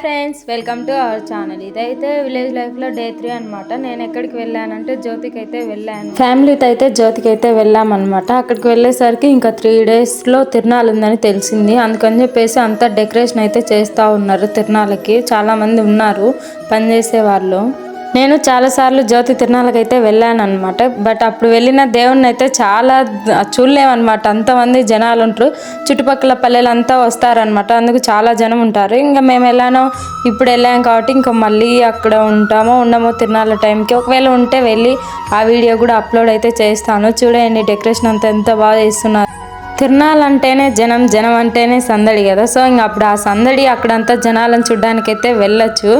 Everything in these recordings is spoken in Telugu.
Friends welcome to our channel. ఇదైతే విలేజ్ లైఫ్లో డే త్రీ అనమాట నేను ఎక్కడికి వెళ్ళానంటే జ్యోతికి అయితే వెళ్ళాను. ఫ్యామిలీతో అయితే జ్యోతికి అయితే వెళ్ళామన్నమాట. అక్కడికి వెళ్ళేసరికి ఇంకా త్రీ డేస్లో తిరునాళ్ళు ఉందని తెలిసింది. అందుకని చెప్పేసి అంతా డెకరేషన్ అయితే చేస్తూ ఉన్నారు తిరునాళ్ళకి. చాలామంది ఉన్నారు పనిచేసే వాళ్ళు నేను చాలాసార్లు జ్యోతి తిరునాళ్ళకి అయితే వెళ్ళాను అనమాట బట్ అప్పుడు వెళ్ళిన దేవుణ్ణి అయితే చాలా చూడలేమన్నమాట అంతమంది జనాలు ఉంటారు. చుట్టుపక్కల పల్లెలు అంతా వస్తారనమాట అందుకు చాలా జనం ఉంటారు. ఇంకా మేము వెళ్ళాను ఇప్పుడు వెళ్ళాం కాబట్టి ఇంకా మళ్ళీ అక్కడ ఉంటామో ఉండమో తిరునాళ్ళ టైంకి ఒకవేళ ఉంటే వెళ్ళి ఆ వీడియో కూడా అప్లోడ్ అయితే చేస్తాను. చూడండి డెకరేషన్ అంతా ఎంత బాగా చేస్తున్నారు. తిరునాళ్ళు అంటేనే జనం జనం అంటేనే సందడి కదా. సో ఇంక అప్పుడు ఆ సందడి అక్కడంతా జనాలను చూడడానికైతే వెళ్ళచ్చు.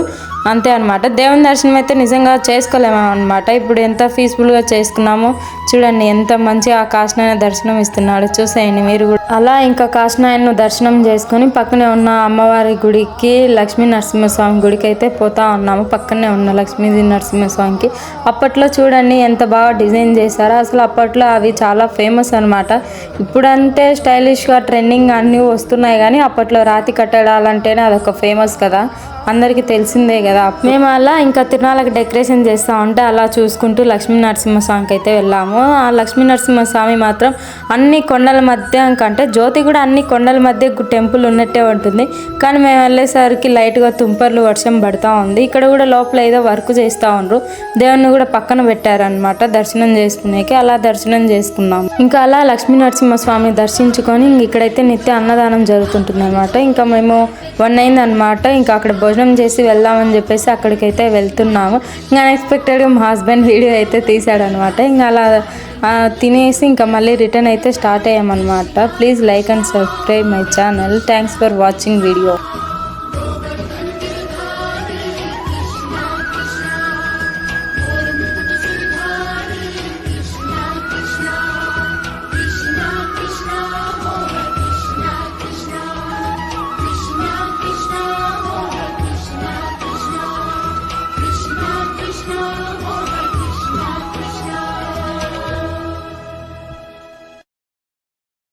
అంతే అనమాట దేవుని దర్శనం అయితే నిజంగా చేసుకోలేము అనమాట ఇప్పుడు ఎంత పీస్ఫుల్గా చేసుకున్నామో చూడండి ఎంత మంచి ఆ కాశనాయన దర్శనం ఇస్తున్నాడు చూసేయండి మీరు కూడా. అలా ఇంకా కాశనాయన్ను దర్శనం చేసుకొని పక్కనే ఉన్న అమ్మవారి గుడికి లక్ష్మీ నరసింహస్వామి గుడికి అయితే పోతా ఉన్నాము. పక్కనే ఉన్న లక్ష్మీ నరసింహస్వామికి. అప్పట్లో చూడండి ఎంత బాగా డిజైన్ చేశారో అసలు అప్పట్లో అవి చాలా ఫేమస్ అనమాట ఇప్పుడంటే స్టైలిష్గా ట్రెండింగ్ అన్నీ వస్తున్నాయి కానీ అప్పట్లో రాతి కట్టడాలంటేనే అదొక ఫేమస్ కదా. అందరికీ తెలిసిందే కదా. మేము అలా ఇంకా తిరునాళ్ళకి డెకరేషన్ చేస్తూ ఉంటే అలా చూసుకుంటూ లక్ష్మీ నరసింహస్వామికి అయితే వెళ్ళాము. ఆ లక్ష్మీ నరసింహస్వామి మాత్రం అన్ని కొండల మధ్య కంటే జ్యోతి కూడా అన్ని కొండల మధ్య టెంపుల్ ఉన్నట్టే ఉంటుంది. కానీ మేము వెళ్ళేసరికి లైట్గా తుంపర్లు వర్షం పడుతూ ఉంది. ఇక్కడ కూడా లోపల ఏదో వర్క్ చేస్తూ ఉండరు. దేవుణ్ణి కూడా పక్కన పెట్టారనమాట దర్శనం చేసుకునేకి. అలా దర్శనం చేసుకున్నాం ఇంకా అలా లక్ష్మీ నరసింహస్వామి దర్శించుకొని ఇక్కడైతే నిత్య అన్నదానం జరుగుతుంటుంది అనమాట ఇంకా మేము వన్ అయింది అనమాట ఇంకా అక్కడ భోజనం చేసి వెళ్దామని చెప్పేసి అక్కడికైతే వెళ్తున్నాము. ఇంకా అన్ఎక్స్పెక్టెడ్గా మా హస్బెండ్ వీడియో అయితే తీసాడనమాట ఇంకా అలా తినేసి ఇంకా మళ్ళీ రిటర్న్ అయితే start అయ్యామన్నమాట please like and subscribe my channel thanks for watching video